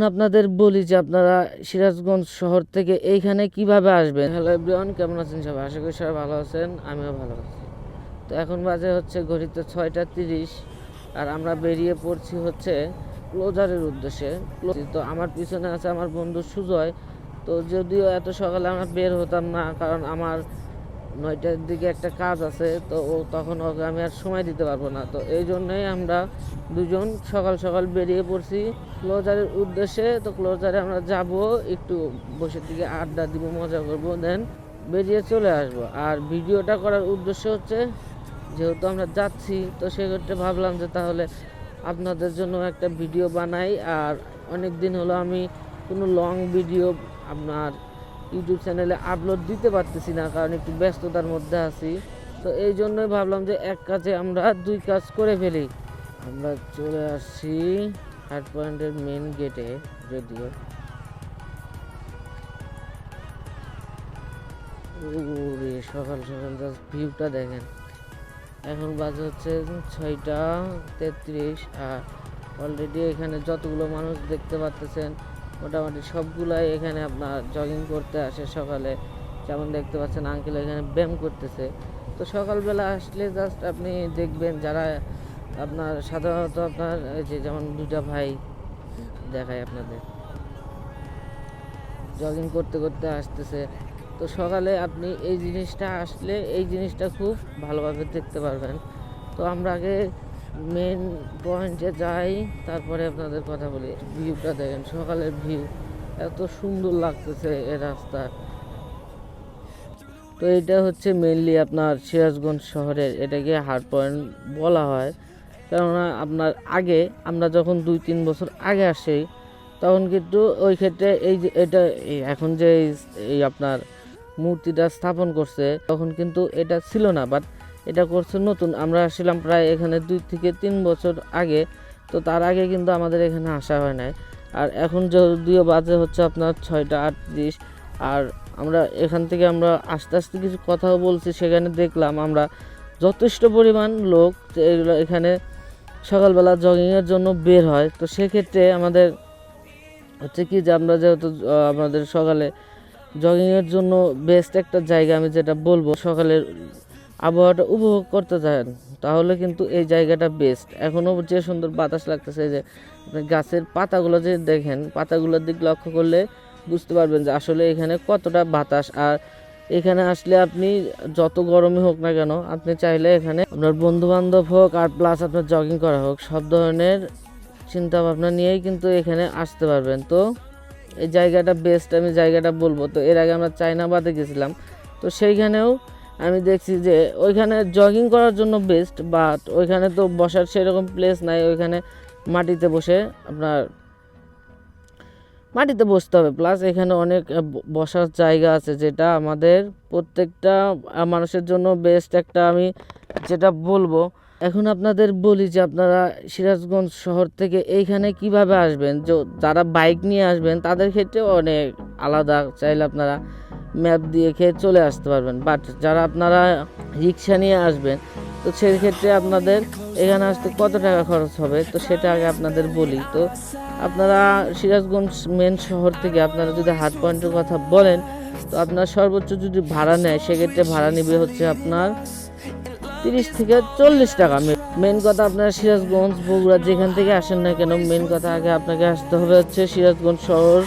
এখন আপনাদের বলি যে আপনারা সিরাজগঞ্জ শহর থেকে এইখানে কীভাবে আসবেন? হ্যালো এভরিওয়ান, কেমন আছেন সবাই? আশা করি সবাই ভালো আছেন, আমিও ভালো আছি। তো এখন বাজে হচ্ছে ঘড়িতে ছয়টা তিরিশ, আর আমরা বেরিয়ে পড়ছি হচ্ছে ক্লোজারের উদ্দেশ্যে। তো আমার পিছনে আছে আমার বন্ধু সুজয়। তো যদিও এত সকালে আমরা বের হতাম না, কারণ আমার নয়টার দিকে একটা কাজ আছে, তো ও তখন ওকে আমি আর সময় দিতে পারব না। তো এই জন্যই আমরা দুজন সকাল সকাল বেরিয়ে পড়ছি। ক্লোজারের উদ্দেশ্যে তো ক্লোজারে আমরা যাব, একটু বসে থেকে আড্ডা দিব, মজা করব, দেন বেরিয়ে চলে আসব। আর ভিডিওটা করার উদ্দেশ্য হচ্ছে, যেহেতু আমরা যাচ্ছি, তো সেক্ষেত্রে ভাবলাম যে তাহলে আপনাদের জন্য একটা ভিডিও বানাই। আর অনেক দিন হলো আমি কোনো লং ভিডিও আপনার ইউটিউব চ্যানেলে আপলোড দিতে পারতেছি না, কারণ একটু ব্যস্ততার মধ্যে আছি। তো এই জন্যই ভাবলাম যে এক কাজে আমরা দুই কাজ করে ফেলি। আমরা চলে আসছি হার্ট পয়েন্টের মেন গেটে যদিও। সকাল সকাল জাস্ট ভিউটা দেখেন। এখন বাজে হচ্ছে ছয়টা তেত্রিশ, আর অলরেডি এখানে যতগুলো মানুষ দেখতে পাচ্তেছেন মোটামুটি সবগুলাই এখানে আপনার জগিং করতে আসে সকালে। যেমন দেখতে পাচ্ছেন আঙ্কেল এখানে ব্যায়াম করতেছে। তো সকালবেলা আসলে জাস্ট আপনি দেখবেন যারা আপনার, সাধারণত আপনার যে যেমন দুটা ভাই দেখায় আপনাদের। জগিং করতে করতে আসতেছে। তো সকালে আপনি এই জিনিসটা আসলে, এই জিনিসটা খুব ভালোভাবে দেখতে পারবেন। তো আমরা আগে মেন পয়েন্টে যাই, তারপরে আপনাদের কথা বলি, ভিউটা দেখেন, সকালের ভিউ, এত সুন্দর লাগতেছে এ রাস্তা। তো এটা হচ্ছে মেনলি আপনার সিরাজগঞ্জ শহরের, এটাকে হার্ড পয়েন্ট বলা হয়। কেননা আপনার আগে, আমরা যখন দুই, তিন বছর আগে আসি, তখন কিন্তু ওই ক্ষেত্রে এই যে এটা এখন যে এই আপনার মূর্তিটা স্থাপন করছে, তখন কিন্তু এটা ছিল না বাট এটা করছে নতুন। আমরা আসছিলাম প্রায় এখানে দুই থেকে তিন বছর আগে, তো তার আগে কিন্তু আমাদের এখানে আসা হয় নাই। আর এখন যদিও বাজে হচ্ছে আপনার ছয়টা আটত্রিশ, আর আমরা এখান থেকে আমরা আস্তে আস্তে কিছু কথাও বলছি, সেখানে দেখলাম আমরা যথেষ্ট পরিমাণ লোক এগুলো এখানে সকালবেলা জগিংয়ের জন্য বের হয়। তো সেক্ষেত্রে আমাদের হচ্ছে কি যে আমরা যেহেতু আমাদের সকালে জগিংয়ের জন্য বেস্ট একটা জায়গা আমি যেটা বলব, সকালের আবহাওয়াটা উপভোগ করতে চান, তাহলে কিন্তু এই জায়গাটা বেস্ট এখনও যে সুন্দর বাতাস লাগতেছে যে গাছের পাতাগুলো যে দেখেন, পাতাগুলোর দিক লক্ষ্য করলে বুঝতে পারবেন যে আসলে এখানে কতটা বাতাস। আর এখানে আসলে আপনি যত গরমই হোক না কেন, আপনি চাইলে এখানে আপনার বন্ধু বান্ধব হোক আর প্লাস আপনার জগিং করা হোক, সব ধরনের চিন্তা ভাবনা নিয়েই কিন্তু এখানে আসতে পারবেন। তো এই জায়গাটা বেস্ট আমি জায়গাটা বলব। তো এর আগে আমরা চায়নাবাদে গেছিলাম। তো সেইখানেও আমি দেখছি যে ওইখানে জগিং করার জন্য বেস্ট বাট ওইখানে তো বসার সেরকম প্লেস নাই। ওইখানে মাটিতে বসে আপনার মাটিতে বসতে হবে। প্লাস এখানে অনেক বসার জায়গা আছে যেটা আমাদের প্রত্যেকটা মানুষের জন্য বেস্ট একটা আমি যেটা বলব। এখন আপনাদের বলি যে আপনারা সিরাজগঞ্জ শহর থেকে এইখানে কীভাবে আসবেন? যারা বাইক নিয়ে আসবেন, তাদের ক্ষেত্রে অনেক আলাদা। চাইলে আপনারা ম্যাপ দিয়ে খেয়ে চলে আসতে পারবেন। বাট যারা আপনারা রিক্সা নিয়ে আসবেন, তো সেক্ষেত্রে আপনাদের এখানে আসতে কত টাকা খরচ হবে? তো সেটা আগে আপনাদের বলি। তো আপনারা সিরাজগঞ্জ মেন শহর থেকে আপনারা যদি হাট পয়েন্টের কথা বলেন, তো আপনার সর্বোচ্চ যদি ভাড়া নেয়, সেক্ষেত্রে ভাড়া নেবে হচ্ছে আপনার তিরিশ থেকে চল্লিশ টাকা। মেন কথা আপনার সিরাজগঞ্জ, বগুড়া যেখান থেকে আসেন না কেন মেন কথা আগে আপনাকে আসতে হবে হচ্ছে সিরাজগঞ্জ শহর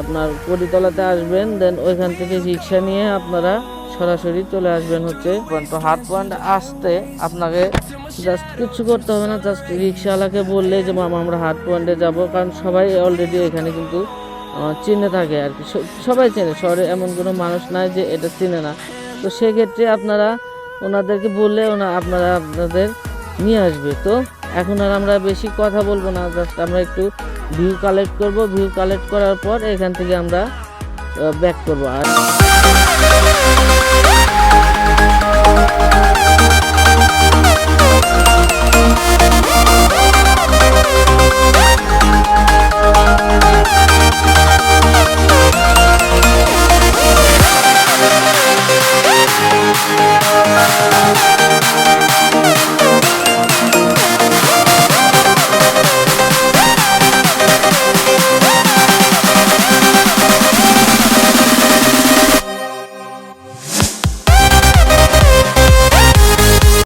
আপনার কড়িতলাতে আসবেন দেন ওইখান থেকে রিক্সা নিয়ে আপনারা সরাসরি চলে আসবেন হচ্ছে। তো হাট পয়েন্ট আসতে আপনাকে জাস্ট কিছু করতে হবে না জাস্ট রিক্সাওয়ালাকে বললে যে, মামা, আমরা হাট পয়েন্টে যাব। কারণ সবাই অলরেডি এখানে কিন্তু চিনে থাকে আর কি। সবাই চেনে, শহরে এমন কোনো মানুষ নাই যে এটা চিনে না। তো সেক্ষেত্রে আপনারা ওনাদেরকে বললে ওনা, আপনারা আপনাদের নিয়ে আসবে। তো এখন আর আমরা বেশি কথা বলব না জাস্ট আমরা একটু ভিউ কালেক্ট করব। ভিউ কালেক্ট করার পর এখান থেকে আমরা ব্যাক করব। আর